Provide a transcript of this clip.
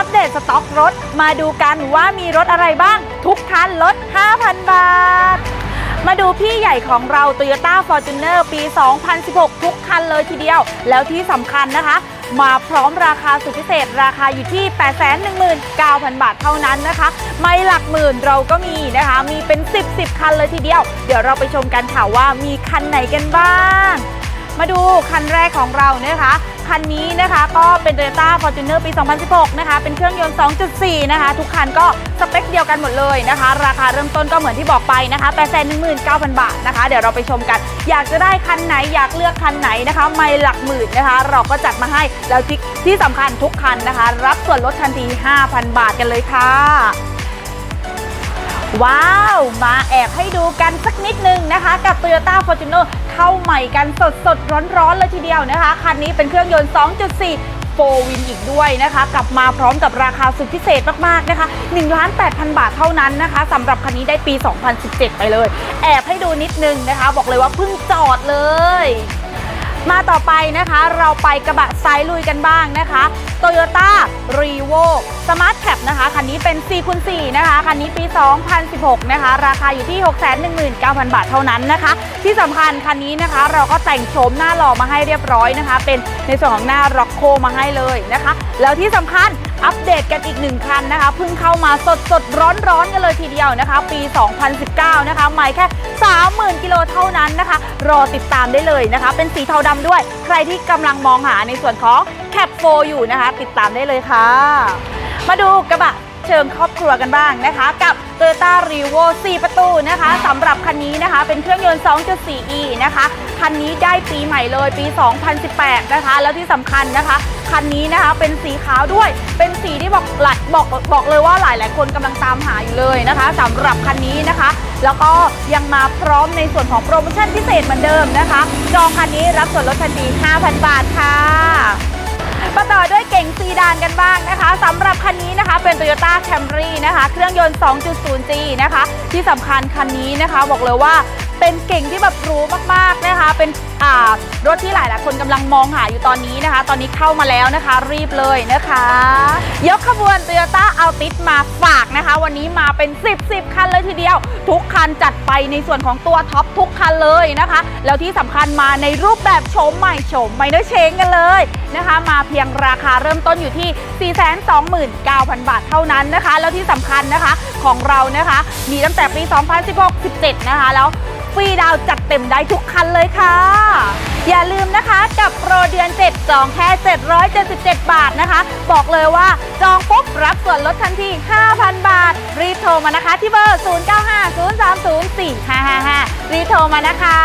อัปเดตสต็อกรถ มาดูกันว่ามีรถอะไรบ้าง ทุกคันลด 5,000 บาท มาดูพี่ใหญ่ของเรา Toyota Fortuner ปี 2016 ทุกคันเลยทีเดียว แล้วที่สำคัญนะคะ มาพร้อมราคาสุดพิเศษ ราคาอยู่ที่ 819,000 บาทเท่านั้นนะคะ ไม่หลักหมื่นเราก็มีนะคะ มีเป็น 10 10 คันเลยทีเดียว เดี๋ยวเราไปชมกันค่ะว่ามีคันไหนกันบ้าง มาดูคันแรกของเรานะคะ คันนี้นะคะก็เป็น Toyota Fortuner ปี 2016 นะคะ เป็นเครื่องยนต์ 2.4 นะคะ ทุกคันก็สเปคเดียวกันหมดเลยนะคะ ราคาเริ่มต้นก็เหมือนที่บอกไปนะคะ819,000 บาทนะคะ เดี๋ยวเราไปชมกัน อยากจะได้คันไหนอยากเลือกคันไหนนะคะ ไม่หลักหมื่นนะคะ เราก็จัดมาให้แล้วที่ที่สำคัญทุกคันนะคะ รับส่วนลดทันที 5,000 บาทกันเลยค่ะ ว้าว มาแอบให้ดูกันสักนิดนึงนะคะ กับ Toyota Fortuner เข้าใหม่กันสดสดร้อนร้อนๆเลยทีเดียวนะคะ คันนี้เป็นเครื่องยนต์ 2.4โฟวินอีกด้วยนะคะ กลับมาพร้อมกับราคาสุดพิเศษมากๆนะคะ1ล้าน8,000 บาทเท่านั้นนะคะสำหรับคันนี้ได้ปี 2017 ไปเลย แอบให้ดูนิดนึงนะคะ บอกเลยว่าเพิ่งจอดเลย มาต่อไปนะคะเราไปกระบะไซส์ลุยกันบ้างนะคะ Toyota r e v o Smart Cap นะคะ คันนี้เป็น4คูณ4นะคะ คันนี้ปี 2016 นะคะ ราคาอยู่ที่ 619,000 บาทเท่านั้นนะคะ ที่สำคัญคันนี้นะคะเราก็แต่งโฉมหน้าหล่อมาให้เรียบร้อยนะคะ เป็นในส่วนของหน้าร็อกโคมาให้เลยนะคะ แล้วที่สำคัญ อัปเดตกันอีกหนึ่งคันนะคะเพิ่งเข้ามาสดสดร้อนร้อนกันเลยทีเดียวนะคะ ปี 2019 นะคะใหม่แค่ 30,000 กิโลเท่านั้นนะคะ รอติดตามได้เลยนะคะ เป็นสีเทาดำด้วย ใครที่กำลังมองหาในส่วนของแคปโฟอยู่นะคะ ติดตามได้เลยค่ะ มาดูกระบะ เชิงครอบครัวกันบ้างนะคะ กับ Toyota r e v o 4 ประตูนะคะสำหรับคันนี้นะคะเป็นเครื่องยนต์ 2.4e นะคะ คันนี้ได้ปีใหม่เลยปี 2018 นะคะ แล้วที่สำคัญนะคะ คันนี้นะคะเป็นสีขาวด้วย เป็นสีที่บอกหลายบอกบอกเลยว่าหลายหลายคนกำลังตามหาอยู่เลยนะคะสำหรับคันนี้นะคะ แล้วก็ยังมาพร้อมในส่วนของโปรโมชั่นพิเศษเหมือนเดิมนะคะ จองคันนี้รับส่วนลดทันที 5,000 บาทค่ะ มาต่อด้วยเก่งซีดานกันบ้างนะคะสำหรับคันนี้นะคะเป็น Toyota Camry นะคะเครื่องยนต์ 2.0G นะคะ ที่สำคัญคันนี้นะคะบอกเลยว่าเป็นเก่งที่แบบรู้มากๆนะคะ เป็นรถที่หลายหลายคนกำลังมองหาอยู่ตอนนี้นะคะ ตอนนี้เข้ามาแล้วนะคะ รีบเลยนะคะ ยกขบวน Toyota Altis มาฝากนะคะ วันนี้มาเป็น 10 10 คันเลยทีเดียว ทุกคันจัดไปในส่วนของตัวท็อปทุกคันเลยนะคะ แล้วที่สำคัญมาในรูปแบบโฉมใหม่โฉมไมเนอร์เชงกันเลย นะคะ มาเพียงราคาเริ่มต้นอยู่ที่ 429,000 บาทเท่านั้นนะคะ แล้วที่สำคัญนะคะของเรานะคะ มีตั้งแต่ปี 2016 17 นะคะ แล้วฟรีดาวจัดเต็มได้ทุกคันเลยค่ะ อย่าลืมนะคะกับโปรเดือน 7 จองแค่ 777 บาทนะคะ บอกเลยว่าจองปุ๊บรับส่วนลดทันที 5,000 บาท รีบโทรมานะคะที่เบอร์ 0950304555 รีบโทรมานะคะ